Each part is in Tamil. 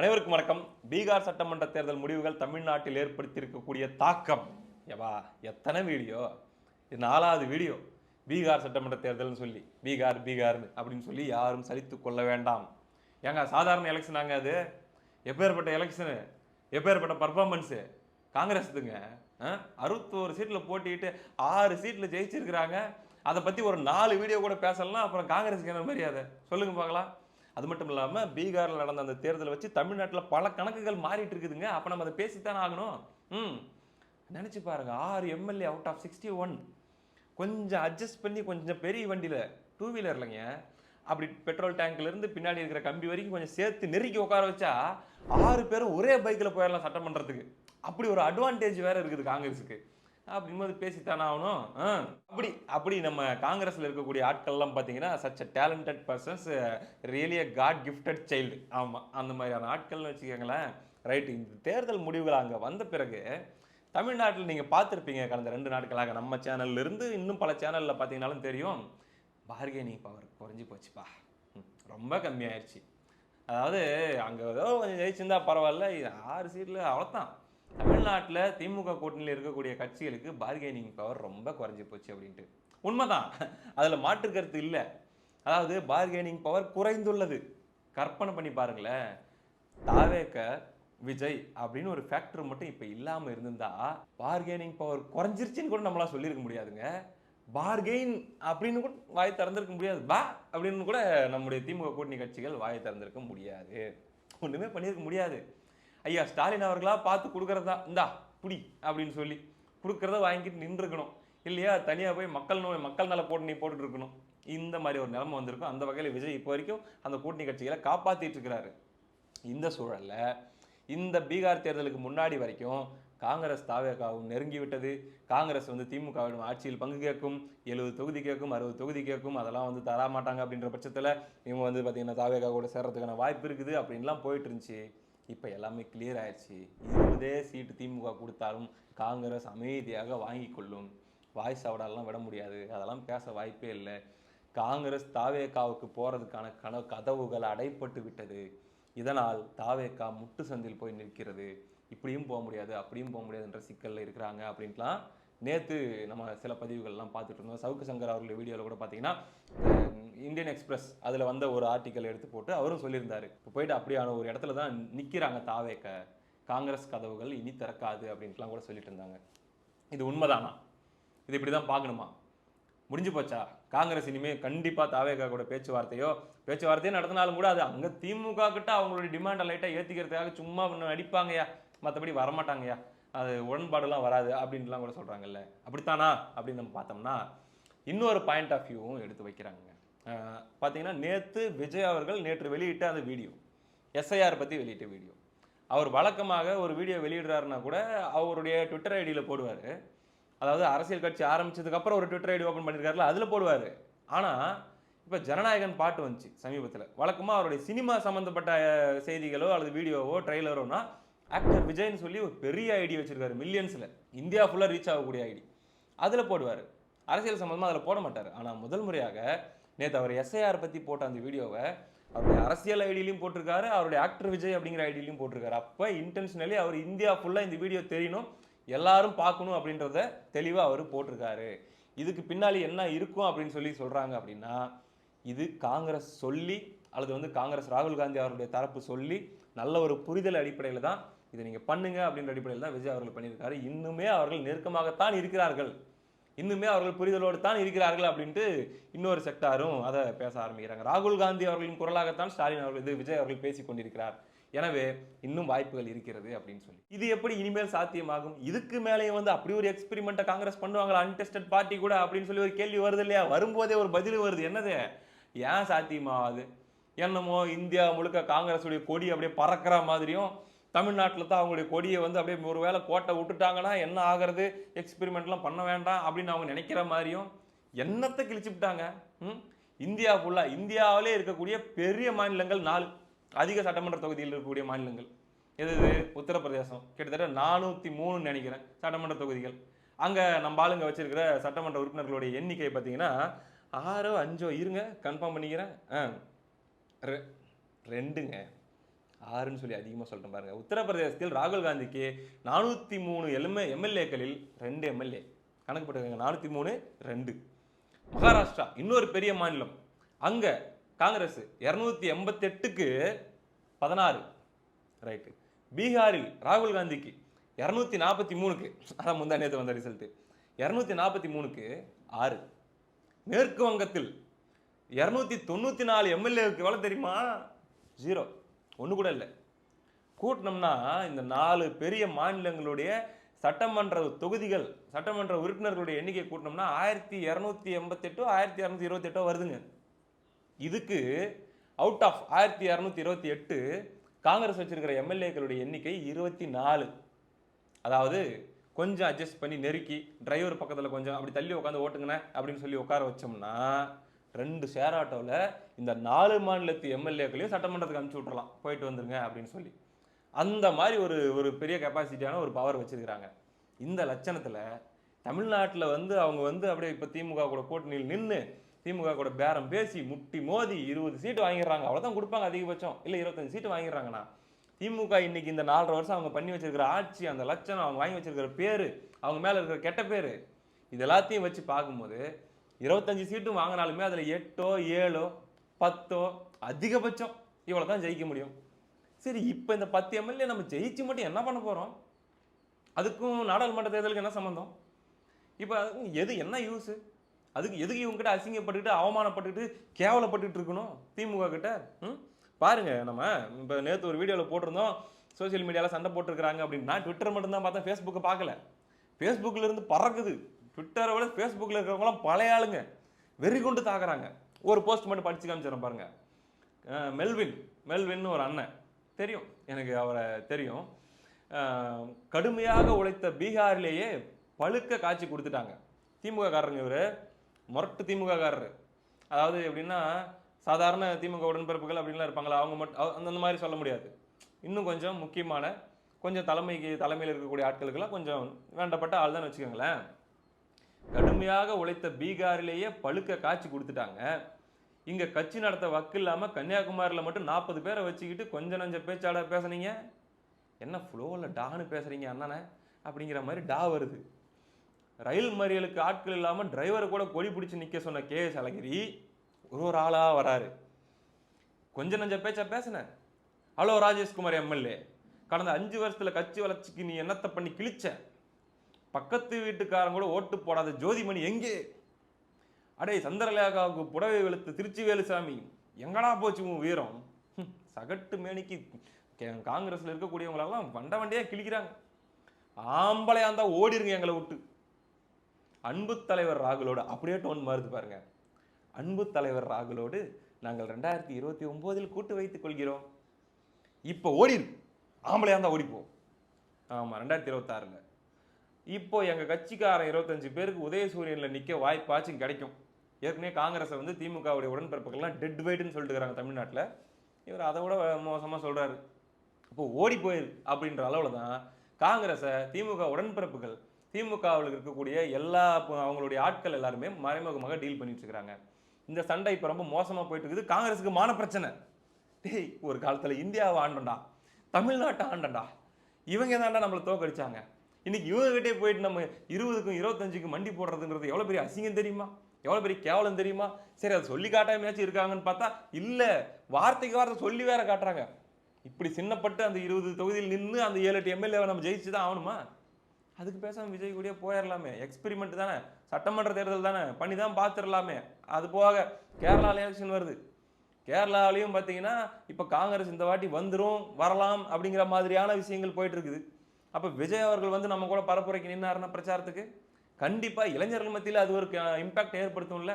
அனைவருக்கும் வணக்கம். பீகார் சட்டமன்ற தேர்தல் முடிவுகள் தமிழ்நாட்டில் ஏற்படுத்தியிருக்கக்கூடிய தாக்கம். எவா எத்தனை வீடியோ? இது நாலாவது வீடியோ. பீகார் சட்டமன்ற தேர்தல்னு சொல்லி பீகார் பீகார்னு அப்படின்னு சொல்லி யாரும் சலித்து கொள்ள வேண்டாம். ஏங்க சாதாரண எலெக்ஷனாங்க அது. எப்பேற்பட்ட எலெக்ஷனு எப்பேற்பட்ட பர்ஃபார்மன்ஸு காங்கிரஸுங்க அறுபத்தோரு சீட்டில் போட்டிட்டு ஆறு சீட்டில் ஜெயிச்சிருக்கிறாங்க. அதை பற்றி ஒரு நாலு வீடியோ கூட பேசலாம் அப்புறம் காங்கிரஸுக்கு என்ன மரியாதை? சொல்லுங்க பார்க்கலாம். அது மட்டும் இல்லாமல் பீகாரில் நடந்த அந்த தேர்தலை வச்சு தமிழ்நாட்டில் பல கணக்குகள் மாறிட்டு இருக்குதுங்க. அப்போ நம்ம அதை பேசித்தானே ஆகணும். ம். நினச்சி பாருங்க. ஆறு MLA out of sixty one கொஞ்சம் அட்ஜஸ்ட் பண்ணி கொஞ்சம் பெரிய வண்டியில் டூ வீலர் இல்லைங்க. அப்படி பெட்ரோல் டேங்க்லேருந்து பின்னாடி இருக்கிற கம்பி வரைக்கும் கொஞ்சம் சேர்த்து நெருக்கி உட்கார வச்சா ஆறு பேரும் ஒரே பைக்கில் போயிடலாம் சட்டமன்றத்துக்கு அப்படி ஒரு அட்வான்டேஜ் வேறு இருக்குது காங்கிரஸுக்கு. அப்படிங்கும்போது பேசித்தானே ஆகணும். ஆ, அப்படி அப்படி நம்ம காங்கிரஸில் இருக்கக்கூடிய ஆட்கள்லாம் பார்த்தீங்கன்னா such talented persons really a god gifted child ஆமாம் அந்த மாதிரியான ஆட்கள்னு வச்சுக்கோங்களேன். ரைட்டு இந்த தேர்தல் முடிவுகள் அங்கே வந்த பிறகு தமிழ்நாட்டில் நீங்கள் பார்த்துருப்பீங்க கடந்த ரெண்டு நாட்களாக. நம்ம சேனல்ல இருந்து இன்னும் பல சேனலில் பார்த்தீங்கனாலும் தெரியும். பார்கெனிங் பவர் குறைஞ்சி போச்சுப்பா. ம், ரொம்ப கம்மியாயிருச்சு. அதாவது அங்கே ஏதோ கொஞ்சம் ஜெயிச்சிருந்தா பரவாயில்ல இது ஆறு சீட்டில் அவ்வளோதான் தமிழ்நாட்டில் திமுக கூட்டணியில் இருக்கக்கூடிய கட்சிகளுக்கு பார்கெனிங் பவர் ரொம்ப குறைஞ்சி போச்சு அப்படின்ட்டு. உண்மைதான். அதில் மாற்று கருத்து இல்லை. அதாவது பார்கெனிங் பவர் குறைந்துள்ளது. கற்பனை பண்ணி பாருங்களேன். தாவேக்க விஜய் அப்படின்னு ஒரு ஃபேக்டர் மட்டும் இப்போ இல்லாமல் இருந்திருந்தா பார்கெனிங் பவர் குறைஞ்சிருச்சுன்னு கூட நம்மளால் சொல்லியிருக்க முடியாதுங்க. பார்கெயின் அப்படின்னு கூட வாய் திறந்திருக்க முடியாது. பா அப்படின்னு கூட நம்முடைய திமுக கூட்டணி கட்சிகள் வாய் திறந்திருக்க முடியாது. ஒன்றுமே பண்ணியிருக்க முடியாது. ஐயா ஸ்டாலின் அவர்களா பார்த்து கொடுக்குறதா? இந்தா புடி அப்படின்னு சொல்லி கொடுக்குறத வாங்கிட்டு நின்றுக்கணும். இல்லையா? தனியாக போய் மக்கள் நோய் மக்கள் நல கூட்டணி போட்டுட்டு இருக்கணும் இந்த மாதிரி ஒரு நிலைமை வந்திருக்கும். அந்த வகையில் விஜய் இப்போ வரைக்கும் அந்த கூட்டணி கட்சிகளை காப்பாத்திட்டு இருக்கிறாரு இந்த சூழல்ல இந்த பீகார் தேர்தலுக்கு முன்னாடி வரைக்கும் காங்கிரஸ் தாவேகாவும் நெருங்கி விட்டது காங்கிரஸ் வந்து திமுகவிடம் ஆட்சியில் பங்கு கேட்கும். எழுபது தொகுதி கேட்கும் அறுபது தொகுதி கேட்கும். அதெல்லாம் வந்து தர மாட்டாங்க அப்படின்ற பட்சத்தில் இவங்க வந்து பார்த்தீங்கன்னா தாவேகா கூட சேர்றதுக்கான வாய்ப்பு இருக்குது அப்படின்லாம் போயிட்டு இருந்துச்சு இப்போ எல்லாமே கிளியர் ஆயிடுச்சு. இருபதே சீட்டு திமுக கொடுத்தாலும் காங்கிரஸ் அமைதியாக வாங்கி கொள்ளும். வாய்ஸ் அவடாலாம் விட முடியாது. அதெல்லாம் பேச வாய்ப்பே இல்லை. காங்கிரஸ் தாவேக்காவுக்கு போகிறதுக்கான கன கதவுகள் அடைப்பட்டு விட்டது. இதனால் தாவேகா முட்டு சந்தில் போய் நிற்கிறது. இப்படியும் போக முடியாது அப்படியும் போக முடியாதுன்ற சிக்கலில் இருக்கிறாங்க அப்படின்ட்டுலாம் நேற்று நம்ம சில பதிவுகள்லாம் பார்த்துட்டு இருந்தோம். சவுக்கு சங்கர் அவர்கள் வீடியோவில் கூட பார்த்தீங்கன்னா இந்தியன் எக்ஸ்பிரஸ் அதில் வந்த ஒரு ஆர்டிக்கல் எடுத்து போட்டு அவரும் சொல்லியிருந்தாரு. இப்போ போயிட்டு அப்படியான ஒரு இடத்துல தான் நிற்கிறாங்க தாவேக்க. காங்கிரஸ் கதவுகள் இனி திறக்காது அப்படின்ட்டுலாம் கூட சொல்லிட்டு இருந்தாங்க. இது உண்மைதானா? இது இப்படி தான் பார்க்கணுமா? முடிஞ்சு போச்சா? காங்கிரஸ் இனிமேல் கண்டிப்பாக தாவேகா கூட பேச்சுவார்த்தையோ பேச்சுவார்த்தையோ நடத்தினாலும் கூட அது அங்கே திமுக கிட்ட அவங்களுடைய டிமாண்டை லைட்டாக ஏற்றிக்கிறதுக்காக சும்மா ஒன்று அடிப்பாங்கயா? மற்றபடி வரமாட்டாங்கயா? அது உடன்பாடுலாம் வராது அப்படின்ட்டுலாம் கூட சொல்கிறாங்கல்ல அப்படித்தானா? அப்படின்னு நம்ம பார்த்தோம்னா இன்னொரு பாயிண்ட் ஆஃப் வியூவும் எடுத்து வைக்கிறாங்க பார்த்தீங்கன்னா நேற்று விஜய் அவர்கள் நேற்று வெளியிட்ட அந்த வீடியோ எஸ்ஐஆர் பற்றி வெளியிட்ட வீடியோ. அவர் வழக்கமாக ஒரு வீடியோ வெளியிடுறாருன்னா கூட அவருடைய ட்விட்டர் ஐடியில் போடுவார். அதாவது அரசியல் கட்சி ஆரம்பித்ததுக்கப்புறம் ஒரு ட்விட்டர் ஐடி ஓப்பன் பண்ணியிருக்காருல அதில் போடுவார். ஆனால் இப்போ ஜனநாயகன் பாட்டு வந்துச்சு சமீபத்தில். வழக்கமாக அவருடைய சினிமா சம்மந்தப்பட்ட செய்திகளோ அல்லது வீடியோவோ ட்ரெய்லரோனா ஆக்டர் விஜய்னு சொல்லி ஒரு பெரிய ஐடி வச்சுருக்காரு மில்லியன்ஸில் இந்தியா ஃபுல்லாக ரீச் ஆகக்கூடிய ஐடி அதில் போடுவார். அரசியல் சம்மந்தமாக அதில் போட மாட்டார். ஆனால் முதல் முறையாக நேற்று அவர் எஸ்ஐஆர் பற்றி போட்ட அந்த வீடியோவை அவருடைய அரசியல் ஐடியிலையும் போட்டிருக்காரு அவருடைய ஆக்டர் விஜய் அப்படிங்கிற ஐடியிலையும் போட்டிருக்காரு. அப்போ இன்டென்ஷனலி அவர் இந்தியா ஃபுல்லாக இந்த வீடியோ தெரியணும் எல்லாரும் பார்க்கணும் அப்படின்றத தெளிவாக அவர் போட்டிருக்காரு. இதுக்கு பின்னாடி என்ன இருக்கும் அப்படின்னு சொல்லி சொல்கிறாங்க அப்படின்னா இது காங்கிரஸ் சொல்லி அல்லது வந்து காங்கிரஸ் ராகுல் காந்தி அவருடைய தரப்பு சொல்லி நல்ல ஒரு புரிதல் அடிப்படையில் தான் இதை நீங்கள் பண்ணுங்க அப்படின்ற அடிப்படையில் தான் விஜய் அவர்கள் பண்ணியிருக்காரு. இன்னுமே அவர்கள் நெருக்கமாகத்தான் இருக்கிறார்கள். இன்னுமே அவர்கள் புரிதலோடு தான் இருக்கிறார்கள் அப்படின்ட்டு இன்னொரு செக்டாரும் அதை பேச ஆரம்பிக்கிறாங்க. ராகுல் காந்தி அவர்களின் குரலாகத்தான் ஸ்டாலின் அவர்கள் இது விஜய் அவர்கள் பேசி கொண்டிருக்கிறார். எனவே இன்னும் வாய்ப்புகள் இருக்கிறது அப்படின்னு சொல்லி. இது எப்படி இனிமேல் சாத்தியமாகும்? இதுக்கு மேலேயும் வந்து அப்படி ஒரு எக்ஸ்பெரிமெண்ட்டை காங்கிரஸ் பண்ணுவாங்களா? அன்டெஸ்டட் பார்ட்டி கூட அப்படின்னு சொல்லி ஒரு கேள்வி வருது இல்லையா? வரும்போதே ஒரு பதில் வருது. என்னது? ஏன் சாத்தியமாகாது? என்னமோ இந்தியா முழுக்க காங்கிரஸுடைய கொடி அப்படியே பறக்கிற மாதிரியும் தமிழ்நாட்டில் தான் அவங்களுடைய கொடியை வந்து அப்படியே ஒரு வேளை கோட்டை விட்டுட்டாங்கன்னா என்ன ஆகிறது? எக்ஸ்பெரிமெண்ட்லாம் பண்ண வேண்டாம் அப்படின்னு அவங்க நினைக்கிற மாதிரியும் என்னத்தை கிழிச்சு விட்டாங்க? ம்? இந்தியா ஃபுல்லாக இந்தியாவிலே இருக்கக்கூடிய பெரிய மாநிலங்கள் நாலு. அதிக சட்டமன்ற தொகுதியில் இருக்கக்கூடிய மாநிலங்கள். எது இது? உத்தரப்பிரதேசம். கிட்டத்தட்ட நானூற்றி மூணுன்னு நினைக்கிறேன் சட்டமன்ற தொகுதிகள். அங்கே நம்ம ஆளுங்க வச்சுருக்கிற சட்டமன்ற உறுப்பினர்களுடைய எண்ணிக்கை பார்த்தீங்கன்னா ஆறோ அஞ்சோ இருங்க கன்ஃபார்ம் பண்ணிக்கிறேன். ஆ ரெ- ரெண்டுங்க. ஆறுன்னு சொல்லி அதிகமாக சொல்கிறேன் பாருங்கள் உத்தரப்பிரதேசத்தில் ராகுல் காந்திக்கு நானூற்றி மூணு எம்எ எம்எல்ஏக்களில் ரெண்டு எம்எல்ஏ. கணக்கு போட்டுருக்காங்க நானூற்றி மூணு ரெண்டு. மகாராஷ்டிரா இன்னொரு பெரிய மாநிலம். அங்கே காங்கிரஸ் இரநூத்தி எண்பத்தெட்டுக்கு பதினாறு. ரைட்டு பீகாரில் ராகுல் காந்திக்கு இரநூத்தி நாற்பத்தி மூணுக்கு. அதான் முந்தா நேற்று வந்த ரிசல்ட்டு இரநூத்தி நாற்பத்தி மூணுக்கு ஆறு. மேற்கு வங்கத்தில் இரநூத்தி தொண்ணூற்றி நாலு எம்எல்ஏவுக்கு எவ்வளோ தெரியுமா? ஜீரோ ஒன்று கூட இல்லை. கூட்டினோம்னா இந்த நாலு பெரிய மாநிலங்களுடைய சட்டமன்ற தொகுதிகள் சட்டமன்ற உறுப்பினர்களுடைய எண்ணிக்கை கூட்டினோம்னா ஆயிரத்தி இரநூத்தி எண்பத்தெட்டோ ஆயிரத்தி இரநூத்தி இருபத்தெட்டோ வருதுங்க. இதுக்கு அவுட் ஆஃப் ஆயிரத்தி இரநூத்தி இருபத்தி எட்டு காங்கிரஸ் வச்சிருக்கிற எம்எல்ஏக்களுடைய எண்ணிக்கை இருபத்தி நாலு அதாவது கொஞ்சம் அட்ஜஸ்ட் பண்ணி நெருக்கி டிரைவர் பக்கத்தில் கொஞ்சம் அப்படி தள்ளி உட்காந்து ஓட்டுங்கண்ணே அப்படின்னு சொல்லி உட்கார வச்சோம்னா ரெண்டு ஷேர் ஆட்டோவில் இந்த நாலு மாநிலத்து எம்எல்ஏக்களையும் சட்டமன்றத்துக்கு அனுப்பிச்சு விட்றலாம் போயிட்டு வந்துருங்க அப்படின்னு சொல்லி. அந்த மாதிரி ஒரு ஒரு பெரிய கெப்பாசிட்டியான ஒரு பவர் வச்சுருக்கிறாங்க. இந்த லட்சணத்தில் தமிழ்நாட்டில் வந்து அவங்க வந்து அப்படியே இப்போ திமுக கூட கூட்டணியில் நின்று திமுக கூட பேரம் பேசி முட்டி மோதி இருபது சீட்டு வாங்கிடுறாங்க. அவ்வளோதான் கொடுப்பாங்க அதிகபட்சம். இல்லை இருபத்தஞ்சு சீட்டு வாங்கிடுறாங்கண்ணா திமுக இன்னைக்கு இந்த நாலரை வருஷம் அவங்க பண்ணி வச்சிருக்கிற ஆட்சி அந்த லட்சணம் அவங்க வாங்கி வச்சிருக்கிற பேர் அவங்க மேலே இருக்கிற கெட்ட பேர் இது எல்லாத்தையும் வச்சு பார்க்கும்போது இருபத்தஞ்சு சீட்டும் வாங்கினாலுமே அதில் எட்டோ ஏழோ பத்தோ அதிகபட்சம் இவ்வளோ தான் ஜெயிக்க முடியும். சரி இப்போ இந்த பத்து எம்எல்ஏ நம்ம ஜெயிச்சு மட்டும் என்ன பண்ண போகிறோம் அதுக்கும் நாடாளுமன்ற தேர்தலுக்கு என்ன சம்மந்தம் இப்போ எது என்ன யூஸு அதுக்கு எதுக்கு இவங்ககிட்ட அசிங்கப்பட்டுக்கிட்டு அவமானப்பட்டுக்கிட்டு கேவலப்பட்டுக்கிட்டு இருக்கணும் திமுக கிட்ட? ம்? பாருங்க நம்ம இப்போ நேற்று ஒரு வீடியோவில் போட்டிருந்தோம். சோஷியல் மீடியாவில் சண்டை போட்டிருக்கிறாங்க அப்படின்னு. நான் ட்விட்டர் மட்டும்தான் பார்த்தேன் ஃபேஸ்புக்கை பார்க்கல. ஃபேஸ்புக்கில் இருந்து பறக்குது. ட்விட்டரை விட ஃபேஸ்புக்கில் இருக்கிறவங்களாம் பழைய ஆளுங்க. வெறி கொண்டு தாக்குறாங்க. ஒரு போஸ்ட் மட்டும் படித்து காமிச்சிடறேன் பாருங்க. மெல்வின் மெல்வின்னு ஒரு அண்ணன். தெரியும். எனக்கு அவரை தெரியும். கடுமையாக உழைத்த பீகாரிலேயே பழுக்க காட்சி கொடுத்துட்டாங்க. திமுக காரங்க இவர். மொரட்டு திமுக அதாவது எப்படின்னா சாதாரண திமுக உடன்பிறப்புகள் அப்படின்லாம் இருப்பாங்களா? அவங்க மட்டும் அந்த மாதிரி சொல்ல முடியாது. இன்னும் கொஞ்சம் முக்கியமான கொஞ்சம் தலைமைக்கு தலைமையில் இருக்கக்கூடிய ஆட்களுக்கெல்லாம் கொஞ்சம் வேண்டப்பட்ட ஆள் தான் வச்சுக்கோங்களேன். கடுமையாக உழைத்த பீகாரிலேயே பழுக்க காட்சி கொடுத்துட்டாங்க. இங்கே கட்சி நடத்த வக்கு இல்லாமல் கன்னியாகுமரியில் மட்டும் நாற்பது பேரை வச்சுக்கிட்டு கொஞ்சம் நஞ்ச பேச்சாட பேசுனீங்க? என்ன ஃப்ளோவில் டான்னு பேசுகிறீங்க அண்ணனை? அப்படிங்கிற மாதிரி டா வருது. ரயில் மறியலுக்கு ஆட்கள் இல்லாமல் டிரைவரை கூட கொடி பிடிச்சி நிற்க சொன்ன கே எஸ் அழகிரி ஒரு ஒரு ஆளாக வராரு. கொஞ்ச நஞ்ச பேச்சா பேசினேன் ஹலோ ராஜேஷ்குமார் எம்எல்ஏ. கடந்த அஞ்சு வருஷத்தில் கட்சி வளர்ச்சிக்கு நீ என்னத்தை பண்ணி கிழிச்சேன் பக்கத்து வீட்டுக்காரங்க கூட ஓட்டு போடாத ஜோதிமணி எங்கே? அடே சந்திரலேகாவுக்கு புடவை வெளுத்த திருச்சி வேலுசாமி எங்கடா போச்சு உன் வீரம்? சகட்டு மேனிக்கு கே- இருக்கக்கூடியவங்களெல்லாம் வண்ட வண்டியா கிழிக்கிறாங்க. ஆம்பளையாக இருந்தால் ஓடிருங்க எங்களை விட்டு. அன்பு தலைவர் ராகுலோடு அப்படியே டோன் மாறுது பாருங்க. அன்பு தலைவர் ராகுலோடு நாங்கள் ரெண்டாயிரத்தி இருபத்தி ஒம்போதில் கூட்டு வைத்துக் கொள்கிறோம். இப்போ ஓடிரு. ஆம்பளையாக இருந்தால் ஓடிப்போம் ஆமாம் ரெண்டாயிரத்தி இருபத்தாறுல. இப்போ எங்கள் கட்சிக்காரன் இருபத்தஞ்சு பேருக்கு உதயசூரியனில் நிற்க வாய்ப்பாச்சும் கிடைக்கும். ஏற்கனவே காங்கிரஸை வந்து திமுகவுடைய உடன்பிறப்புகள்லாம் டெட் வெயிட்னு சொல்லிட்டு இருக்கிறாங்க தமிழ்நாட்டில். இவர் அதை விட மோசமாக சொல்கிறாரு அப்போ ஓடி போயிரு அப்படின்ற அளவில் தான் காங்கிரஸை திமுக உடன்பிறப்புகள் திமுகவில் இருக்கக்கூடிய எல்லா அவங்களுடைய ஆட்கள் எல்லாருமே மறைமுகமாக டீல் பண்ணிட்டு இருக்காங்க இந்த சண்டை இப்போ ரொம்ப மோசமாக போயிட்டு இருக்குது காங்கிரஸுக்கு மான பிரச்சனை டேய் ஒரு காலத்தில் இந்தியாவை ஆண்டண்டா தமிழ்நாட்டை ஆண்டண்டா இவங்க தாண்டா நம்மளை தோக்கடிச்சாங்க. இன்னைக்கு இவங்ககிட்டே போயிட்டு நம்ம இருபதுக்கும் இருபத்தஞ்சுக்கும் மண்டி போடுறதுங்கிறது எவ்வளோ பெரிய அசிங்கம் தெரியுமா? எவ்வளோ பெரிய கேவலம் தெரியுமா? சரி அதை சொல்லி காட்டாமையாச்சும் இருக்காங்கன்னு பார்த்தா இல்லை வார்த்தைக்கு வார்த்தை சொல்லி வேற காட்டுறாங்க. இப்படி சின்னப்பட்டு அந்த இருபது தொகுதியில் நின்று அந்த ஏழு எட்டு எம்எல்ஏவை நம்ம ஜெயிச்சு தான் ஆகணுமா? அதுக்கு பேசாமல் விஜய் கூடயே போயிடலாமே எக்ஸ்பெரிமெண்ட் தானே. சட்டமன்ற தேர்தல் தானே. பண்ணி தான் பார்த்துடலாமே அது போக கேரளால எலெக்ஷன் வருது. கேரளாவிலையும் பார்த்தீங்கன்னா இப்போ காங்கிரஸ் இந்த வாட்டி வந்துடும் வரலாம் அப்படிங்கிற மாதிரியான விஷயங்கள் போயிட்டு இருக்குது. அப்போ விஜய் அவர்கள் வந்து நம்ம கூட பரப்புரைக்கு நின்னாருன்னா பிரச்சாரத்துக்கு? கண்டிப்பாக இளைஞர்கள் மத்தியில் அது ஒரு இம்பாக்ட் ஏற்படுத்தும்ல.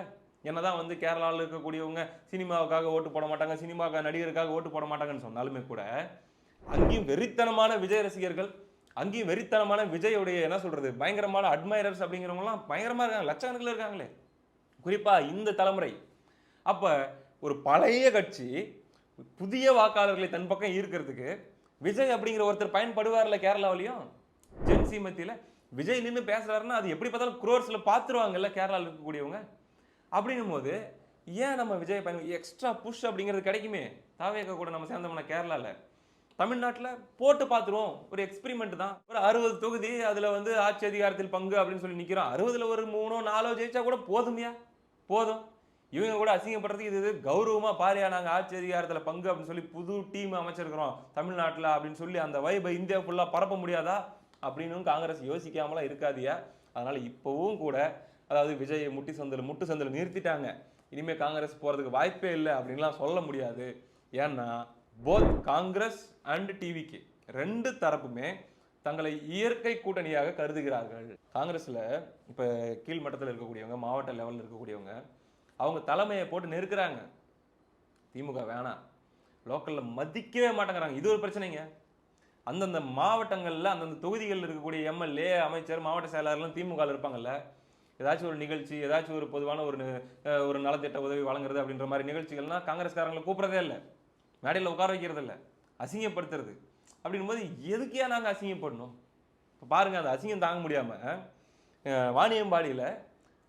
என்னதான் வந்து கேரளாவில் இருக்கக்கூடியவங்க சினிமாவுக்காக ஓட்டு போட மாட்டாங்க சினிமாவுக்காக நடிகருக்காக ஓட்டு போட மாட்டாங்கன்னு சொன்னாலுமே கூட அங்கேயும் வெறித்தனமான விஜய் ரசிகர்கள் அங்கேயும் வெறித்தனமான விஜயோடைய என்ன சொல்கிறது பயங்கரமான அட்மைரர்ஸ் அப்படிங்கிறவங்கலாம் பயங்கரமாக இருக்காங்க லட்சக்கணக்கில் இருக்காங்களே. குறிப்பாக இந்த தலைமுறை. அப்போ ஒரு பழைய கட்சி புதிய வாக்காளர்களை தன் பக்கம் ஈர்க்கிறதுக்கு விஜய் அப்படிங்கிற ஒருத்தர் பயன்படுவார்ல கேரளாவிலையும்? ஜென்சி மத்தியில். விஜய் நின்று பேசுறாருன்னா அது எப்படி பார்த்தாலும் குரோர்ஸில் பார்த்துருவாங்கல்ல கேரளாவில் இருக்கக்கூடியவங்க. அப்படின்னும் போது ஏன் நம்ம விஜய் பயன் எக்ஸ்ட்ரா புஷ் அப்படிங்கிறது கிடைக்குமே? தாவேக்க கூட நம்ம சேர்ந்தோம்னா கேரளாவில் தமிழ்நாட்டில் போட்டு பார்த்துருவோம் ஒரு எக்ஸ்பிரிமெண்ட் தான். ஒரு அறுபது தொகுதி அதில் வந்து ஆட்சி அதிகாரத்தில் பங்கு அப்படின்னு சொல்லி நிற்கிறோம் அறுபதில் ஒரு மூணோ நாலோ ஜெயிச்சா கூட போதும்யா? போதும். இவங்க கூட அசிங்கப்படுறதுக்கு இது இது கௌரவமா பாரியா நாங்கள் ஆட்சி அதிகாரத்தில் பங்கு அப்படின்னு சொல்லி புது டீம் அமைச்சிருக்கிறோம் தமிழ்நாட்டில் அப்படின்னு சொல்லி அந்த வைபை இந்தியா ஃபுல்லாக பரப்ப முடியாதா அப்படின்னு காங்கிரஸ் யோசிக்காமலாம் இருக்காதியா அதனால் இப்போவும் கூட அதாவது விஜய் முட்டி சந்தில் முட்டு சந்தில் நிறுத்திட்டாங்க. இனிமேல் காங்கிரஸ் போகிறதுக்கு வாய்ப்பே இல்லை அப்படின்லாம் சொல்ல முடியாது. ஏன்னா போத் காங்கிரஸ் அண்ட் டிவிக்கு ரெண்டு தரப்புமே தங்களை இயற்கை கூட்டணியாக கருதுகிறார்கள். காங்கிரஸில் இப்போ கீழ் மட்டத்தில் இருக்கக்கூடியவங்க மாவட்ட லெவலில் இருக்கக்கூடியவங்க அவங்க தலைமையை போட்டு நெருக்கிறாங்க. திமுக வேணாம். லோக்கலில் மதிக்கவே மாட்டேங்கிறாங்க. இது ஒரு பிரச்சனைங்க. அந்தந்த மாவட்டங்களில் அந்தந்த தொகுதிகளில் இருக்கக்கூடிய எம்எல்ஏ அமைச்சர் மாவட்ட செயலாளர்லாம் திமுகவில் இருப்பாங்கல்ல. ஏதாச்சும் ஒரு நிகழ்ச்சி ஏதாச்சும் ஒரு பொதுவான ஒரு ஒரு நலத்திட்ட உதவி வழங்குறது அப்படின்ற மாதிரி நிகழ்ச்சிகள்லாம் காங்கிரஸ்காரங்களை கூப்பிட்றதே இல்லை. மேடையில் உட்கார வைக்கிறது இல்லை. அசிங்கப்படுத்துறது. அப்படின்போது எதுக்கே நாங்கள் அசிங்கப்படணும்? இப்போ பாருங்கள் அந்த அசிங்கம் தாங்க முடியாமல் வாணியம்பாடியில்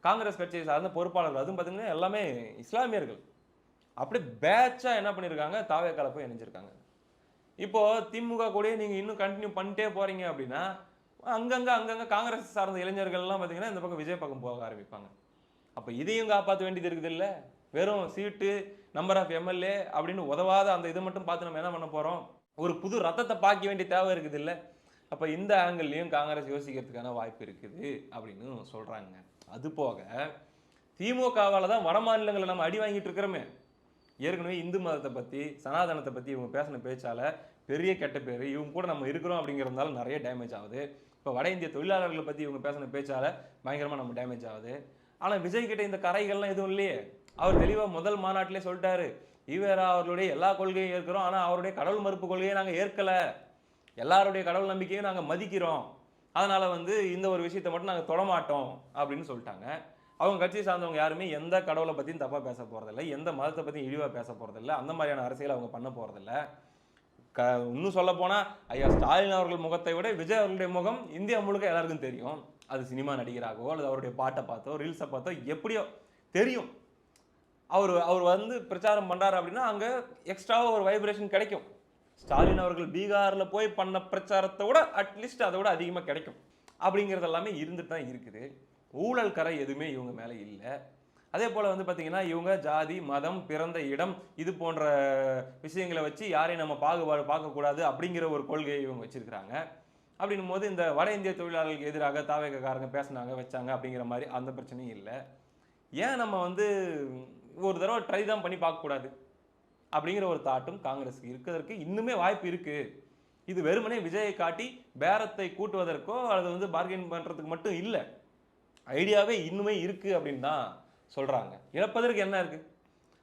காங்கிரஸ் கட்சியை சார்ந்த பொறுப்பாளர்கள் அதுவும் பார்த்தீங்கன்னா எல்லாமே இஸ்லாமியர்கள். அப்படியே பேட்சாக என்ன பண்ணியிருக்காங்க தாவேக்கால போய் இணைஞ்சிருக்காங்க. இப்போது திமுக கூட நீங்கள் இன்னும் கண்டினியூ பண்ணிட்டே போகிறீங்க அப்படின்னா அங்கங்கே அங்கங்கே காங்கிரஸ் சார்ந்த இளைஞர்கள்லாம் பார்த்தீங்கன்னா இந்த பக்கம் விஜய் பக்கம் போக ஆரம்பிப்பாங்க. அப்போ இதையும் காப்பாற்ற வேண்டியது இருக்குது இல்லை? வெறும் சீட்டு நம்பர் ஆஃப் எம்எல்ஏ அப்படின்னு உதவாத அந்த இதை மட்டும் பார்த்து நம்ம என்ன பண்ண போகிறோம் ஒரு புது ரத்தத்தை பார்க்க வேண்டிய தேவை இருக்குது இல்லை? அப்போ இந்த ஆங்கிள்லேயும் காங்கிரஸ் யோசிக்கிறதுக்கான வாய்ப்பு இருக்குது அப்படின்னு சொல்கிறாங்க அது போக திமுகவால் தான் வட மாநிலங்களை நம்ம அடி வாங்கிட்டு இருக்கிறோமே. ஏற்கனவே இந்து மதத்தை பற்றி சனாதனத்தை பற்றி இவங்க பேசின பேச்சால பெரிய கெட்ட பேர் இவங்க கூட நம்ம இருக்கிறோம் அப்படிங்கிறதுனால நிறைய டேமேஜ் ஆகுது. இப்போ வட இந்திய தொழிலாளர்களை பற்றி இவங்க பேசின பேச்சால் பயங்கரமாக நம்ம டேமேஜ் ஆகுது. ஆனால் விஜய் கிட்ட இந்த கரைகள்லாம் எதுவும் இல்லையே. அவர் தெளிவாக முதல் மாநாட்டிலே சொல்லிட்டாரு. ஈவேரா அவர்களுடைய எல்லா கொள்கையும் ஏற்கிறோம். ஆனால் அவருடைய கடவுள் மறுப்பு கொள்கையை நாங்கள் ஏற்கலை. எல்லாருடைய கடவுள் நம்பிக்கையும் நாங்கள் மதிக்கிறோம். அதனால் வந்து இந்த ஒரு விஷயத்தை மட்டும் நாங்கள் தொடமாட்டோம் அப்படின்னு சொல்லிட்டாங்க. அவங்க கட்சியை சார்ந்தவங்க யாருமே எந்த கடவுளை பற்றியும் தப்பாக பேச போகிறதில்ல எந்த மதத்தை பற்றியும் இழிவாக பேச போகிறதில்ல அந்த மாதிரியான அரசியல் அவங்க பண்ண போகிறதில்ல க இன்னும் சொல்ல போனால் ஐயா ஸ்டாலின் அவர்கள் முகத்தை விட விஜய் அவர்களுடைய முகம் இந்தியா முழுக்க எல்லாருக்கும் தெரியும். அது சினிமா நடிகராகவோ அல்லது அவருடைய பாட்டை பார்த்தோ ரீல்ஸை பார்த்தோ எப்படியோ தெரியும். அவர் அவர் வந்து பிரச்சாரம் பண்ணுறாரு அப்படின்னா அங்கே எக்ஸ்ட்ராவாக ஒரு வைப்ரேஷன் கிடைக்கும். ஸ்டாலின் அவர்கள் பீகாரில் போய் பண்ண பிரச்சாரத்தை விட அட்லீஸ்ட் அதை விட அதிகமாக கிடைக்கும். அப்படிங்கிறது எல்லாமே இருந்துட்டு தான் இருக்குது. ஊழல் கரை எதுவுமே இவங்க மேலே இல்லை. அதே போல் வந்து பார்த்திங்கன்னா இவங்க ஜாதி மதம் பிறந்த இடம் இது போன்ற விஷயங்களை வச்சு யாரையும் நம்ம பாகுபாடு பார்க்கக்கூடாது அப்படிங்கிற ஒரு கொள்கையை இவங்க வச்சுருக்கிறாங்க. அப்படின்னும் போது இந்த வட இந்திய தொழிலாளர்களுக்கு எதிராக தாவேகக்காரங்க பேசினாங்க வச்சாங்க அப்படிங்கிற மாதிரி அந்த பிரச்சனையும் இல்லை. ஏன் நம்ம வந்து ஒரு தடவை ட்ரை தான் பண்ணி பார்க்கக்கூடாது? அப்படிங்கிற ஒரு தாட்டும் காங்கிரஸுக்கு இருக்கிறதுக்கு இன்னுமே வாய்ப்பு இருக்குது இது வெறுமனே விஜயை காட்டி பேரத்தை கூட்டுவதற்கோ அல்லது வந்து பார்கெயின் பண்ணுறதுக்கு மட்டும் இல்லை. ஐடியாவே இன்னுமே இருக்குது அப்படின்னு தான் சொல்கிறாங்க இழப்பதற்கு என்ன இருக்குது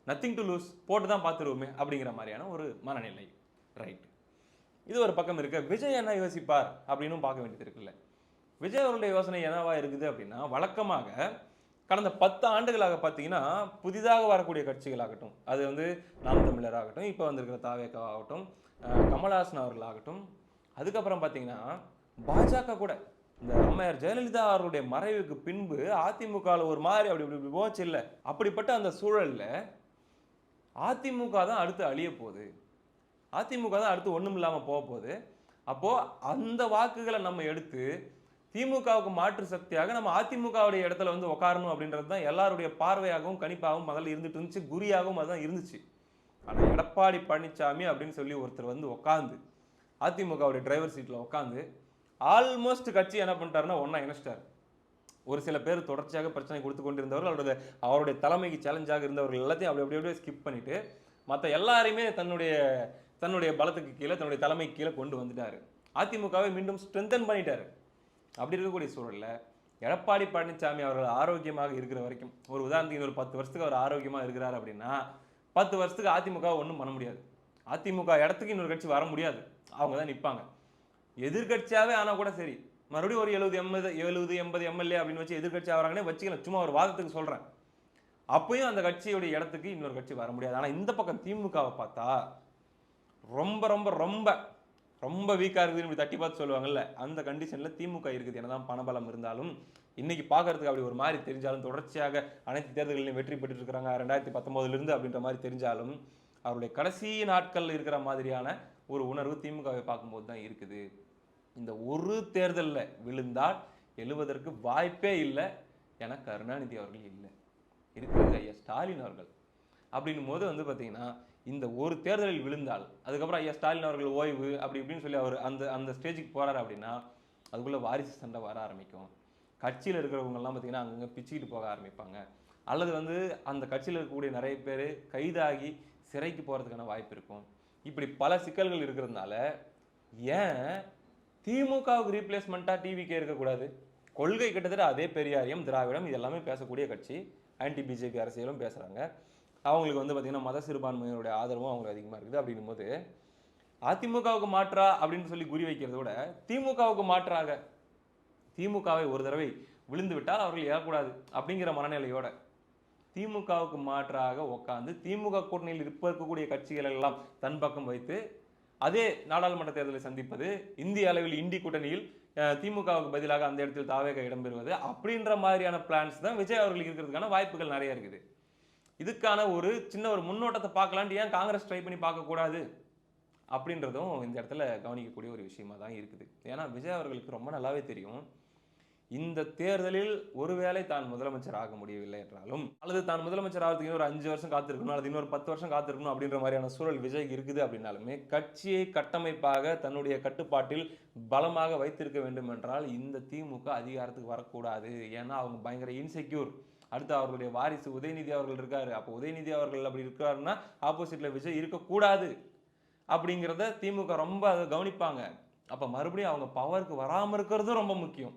நத்திங் டு லூஸ் போட்டு தான் பார்த்துருவோமே அப்படிங்கிற மாதிரியான ஒரு மனநிலை. ரைட் இது ஒரு பக்கம் இருக்க. விஜய் என்ன யோசிப்பார் அப்படின்னும் பார்க்க வேண்டியது இருக்குல்ல. விஜய் அவருடைய யோசனை என்னவா இருக்குது அப்படின்னா வழக்கமாக கடந்த பத்து ஆண்டுகளாக பார்த்தீங்கன்னா புதிதாக வரக்கூடிய கட்சிகளாகட்டும் அது வந்து நாம் தமிழர் ஆகட்டும் இப்போ வந்திருக்கிற தாவேக்கா ஆகட்டும் கமல்ஹாசன் கமலஹாசன் அவர்கள் ஆகட்டும் அதுக்கப்புறம் பார்த்தீங்கன்னா பாஜக கூட இந்த அம்மையார் ஜெயலலிதா அவருடைய மறைவுக்கு பின்பு அதிமுகவில் ஒரு மாதிரி அப்படி இப்படி இப்படி போச்சு இல்லை. அப்படிப்பட்ட அந்த சூழலில் அதிமுக தான் அடுத்து அழிய போகுது. அதிமுக தான் அடுத்து ஒன்றும் இல்லாமல் போக போகுது. அப்போது அந்த வாக்குகளை நம்ம எடுத்து திமுகவுக்கு மாற்று சக்தியாக நம்ம அதிமுகவுடைய இடத்துல வந்து உட்காரணும் அப்படின்றது தான் எல்லாருடைய பார்வையாகவும் கணிப்பாகவும் முதல்ல இருந்துட்டு இருந்துச்சு குறியாகவும் அதுதான் இருந்துச்சு. ஆனால் எடப்பாடி பழனிசாமி அப்படின்னு சொல்லி ஒருத்தர் வந்து உட்காந்து அதிமுகவுடைய டிரைவர் சீட்டில் உட்காந்து ஆல்மோஸ்ட் கட்சி என்ன பண்ணிட்டாருன்னா ஒன்றா இணைச்சிட்டார். ஒரு சில பேர் தொடர்ச்சியாக பிரச்சனை கொடுத்து கொண்டிருந்தவர்கள் அவருடைய அவருடைய தலைமைக்கு சேலஞ்சாக இருந்தவர்கள் எல்லாத்தையும் அப்படி அப்படி அப்படியே ஸ்கிப் பண்ணிட்டு மற்ற எல்லாரையுமே தன்னுடைய தன்னுடைய பலத்துக்கு கீழே தன்னுடைய தலைமைக்கு கீழே கொண்டு வந்துட்டார். அதிமுகவை மீண்டும் ஸ்ட்ரென்தன் பண்ணிட்டாரு. அப்படி இருக்கக்கூடிய சூழலில் எடப்பாடி பழனிசாமி அவர்கள் ஆரோக்கியமாக இருக்கிற வரைக்கும் ஒரு உதாரணத்துக்கு ஒரு பத்து வருஷத்துக்கு அவர் ஆரோக்கியமாக இருக்கிறார் அப்படின்னா பத்து வருஷத்துக்கு அதிமுக ஒன்றும் பண்ண முடியாது. அதிமுக இடத்துக்கு இன்னொரு கட்சி வர முடியாது. அவங்க தான் நிற்பாங்க எதிர்கட்சியாகவே ஆனால் கூட சரி. மறுபடியும் ஒரு எழுபது எண்பது எழுபது எண்பது எம்எல்ஏ அப்படின்னு வச்சு எதிர்கட்சி ஆகிறாங்கன்னே வச்சுக்கலாம் சும்மா ஒரு வாதத்துக்கு சொல்கிறேன் அப்பயும் அந்த கட்சியுடைய இடத்துக்கு இன்னொரு கட்சி வர முடியாது. ஆனால் இந்த பக்கம் திமுகவை பார்த்தா ரொம்ப ரொம்ப ரொம்ப ரொம்ப வீக்காக இருக்குதுன்னு இப்படி தட்டி பார்த்து சொல்லுவாங்கல்ல அந்த கண்டிஷனில் திமுக இருக்குது என்னதான் பணபலம் இருந்தாலும் இன்றைக்கி பார்க்கறதுக்கு அப்படி ஒரு மாதிரி தெரிஞ்சாலும் தொடர்ச்சியாக அனைத்து தேர்தல்களிலும் வெற்றி பெற்று இருக்கிறாங்க. ரெண்டாயிரத்தி பத்தொம்போதுலேருந்து அப்படின்ற மாதிரி தெரிஞ்சாலும் அவருடைய கடைசி நாட்களில் இருக்கிற மாதிரியான ஒரு உணர்வு திமுகவை பார்க்கும்போது தான் இருக்குது. இந்த ஒரு தேர்தலில் விழுந்தால் எழுவதற்கு வாய்ப்பே இல்லை என கருணாநிதி அவர்கள் இல்லை. இருக்கிறது ஐயா ஸ்டாலின் அவர்கள். அப்படின்னும் போது வந்து பார்த்திங்கன்னா இந்த ஒரு தேர்தலில் விழுந்தால் அதுக்கப்புறம் ஐயா ஸ்டாலின் அவர்கள் ஓய்வு அப்படி இப்படின்னு சொல்லி அவர் அந்த அந்த ஸ்டேஜுக்கு போறாரு அப்படின்னா அதுக்குள்ளே வாரிசு சண்டை வர ஆரம்பிக்கும். கட்சியில் இருக்கிறவங்கெல்லாம் பார்த்தீங்கன்னா அங்கங்கே பிச்சுக்கிட்டு போக ஆரம்பிப்பாங்க. அல்லது வந்து அந்த கட்சியில் இருக்கக்கூடிய நிறைய பேர் கைதாகி சிறைக்கு போகிறதுக்கான வாய்ப்பு இருக்கும். இப்படி பல சிக்கல்கள் இருக்கிறதுனால ஏன் திமுகவுக்கு ரீப்ளேஸ்மெண்ட்டாக டிவிக்கே இருக்கக்கூடாது? கொள்கை கிட்டத்தட்ட அதே பெரியாரியம் திராவிடம் இது எல்லாமே பேசக்கூடிய கட்சி. ஆன்டி பிஜேபி அரசியலும் பேசுகிறாங்க அவங்களுக்கு வந்து பார்த்திங்கன்னா மத சிறுபான்மையினுடைய ஆதரவும் அவங்களுக்கு அதிகமாக இருக்குது அப்படின்னும் போது அதிமுகவுக்கு மாற்றா அப்படின்னு சொல்லி குறி வைக்கிறத விட திமுகவுக்கு மாற்றாக திமுகவை ஒரு தடவை விழுந்து விட்டால் அவர்கள் ஏறக்கூடாது அப்படிங்கிற மனநிலையோட திமுகவுக்கு மாற்றாக உட்காந்து திமுக கூட்டணியில் இருப்ப இருக்கக்கூடிய கட்சிகள் எல்லாம் தன் பக்கம் வைத்து அதே நாடாளுமன்ற தேர்தலை சந்திப்பது இந்திய அளவில் இந்தி கூட்டணியில் திமுகவுக்கு பதிலாக அந்த இடத்தில் தாவேக இடம்பெறுவது அப்படின்ற மாதிரியான பிளான்ஸ் தான் விஜய் அவர்களுக்கு இருக்கிறதுக்கான வாய்ப்புகள் நிறைய இருக்குது. இதுக்கான ஒரு சின்ன ஒரு முன்னோட்டத்தை பார்க்கலான்ட்டு ஏன் காங்கிரஸ் ட்ரை பண்ணி பார்க்கக்கூடாது? அப்படின்றதும் இந்த இடத்துல கவனிக்கக்கூடிய ஒரு விஷயமா தான் இருக்குது. ஏன்னா விஜய் அவர்களுக்கு ரொம்ப நல்லாவே தெரியும். இந்த தேர்தலில் ஒருவேளை தான் முதலமைச்சர் ஆக முடியவில்லை என்றாலும் அல்லது தான் முதலமைச்சர் ஆகிறதுக்கு இன்னொரு அஞ்சு வருஷம் காத்திருக்கணும் அல்லது இன்னொரு பத்து வருஷம் காத்திருக்கணும் அப்படின்ற மாதிரியான சூழல் விஜய்க்கு இருக்குது அப்படின்னாலுமே கட்சியை கட்டமைப்பாக தன்னுடைய கட்டுப்பாட்டில் பலமாக வைத்திருக்க வேண்டும் என்றால் இந்த திமுக அதிகாரத்துக்கு வரக்கூடாது. ஏன்னா அவங்க பயங்கர இன்செக்யூர் அடுத்து அவர்களுடைய வாரிசு உதயநிதி அவர்கள் இருக்காரு. அப்போ உதயநிதி அவர்கள் அப்படி இருக்காருன்னா ஆப்போசிட்ல விஜய் இருக்கக்கூடாது. அப்படிங்கிறத திமுக ரொம்ப அதை கவனிப்பாங்க. அப்போ மறுபடியும் அவங்க பவருக்கு வராமல் இருக்கிறதும் ரொம்ப முக்கியம்.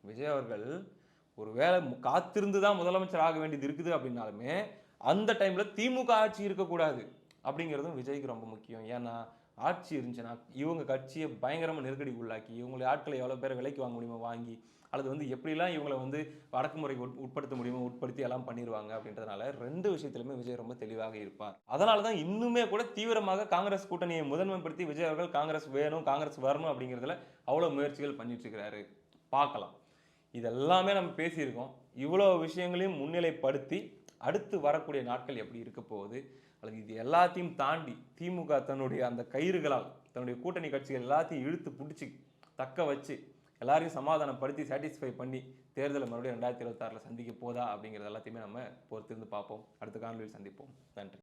விஜய் அவர்கள் ஒருவேளை மு- காத்திருந்து தான் முதலமைச்சர் ஆக வேண்டியது இருக்குது அப்படின்னாலுமே அந்த டைமில் திமுக ஆட்சி இருக்கக்கூடாது. அப்படிங்கிறதும் விஜய்க்கு ரொம்ப முக்கியம். ஏன்னா ஆட்சி இருந்துச்சுன்னா இவங்க கட்சியை பயங்கரமாக நெருக்கடி உள்ளாக்கி இவங்களுடைய ஆட்களை எவ்வளோ பேர் விலைக்கு வாங்க முடியுமோ வாங்கி அல்லது வந்து எப்படிலாம் இவங்களை வந்து அடக்குமுறைக்கு உட்- உட்படுத்த முடியுமோ உட்படுத்தி எல்லாம் பண்ணிடுவாங்க அப்படின்றதுனால ரெண்டு விஷயத்திலுமே விஜய் ரொம்ப தெளிவாக இருப்பார். அதனால தான் இன்னுமே கூட தீவிரமாக காங்கிரஸ் கூட்டணியை முதன்மைப்படுத்தி விஜய் அவர்கள் காங்கிரஸ் வேணும் காங்கிரஸ் வரணும் அப்படிங்கிறதுல அவ்வளோ முயற்சிகள் பண்ணிட்டு இருக்கிறாரு பார்க்கலாம். இதெல்லாமே நம்ம பேசியிருக்கோம். இவ்வளோ விஷயங்களையும் முன்னிலைப்படுத்தி அடுத்து வரக்கூடிய நாட்கள் எப்படி இருக்க போகுது? அல்லது இது எல்லாத்தையும் தாண்டி திமுக தன்னுடைய அந்த கயிறுகளால் தன்னுடைய கூட்டணி கட்சிகள் எல்லாத்தையும் இழுத்து பிடிச்சி தக்க வச்சு எல்லாரையும் சமாதானப்படுத்தி சாட்டிஸ்ஃபை பண்ணி தேர்தலை மறுபடியும் ரெண்டாயிரத்தி இருபத்தாறில் சந்திக்க போதா அப்படிங்கிறது எல்லாத்தையுமே நம்ம பொறுத்திருந்து பார்ப்போம். அடுத்த காணொலியில் சந்திப்போம். நன்றி.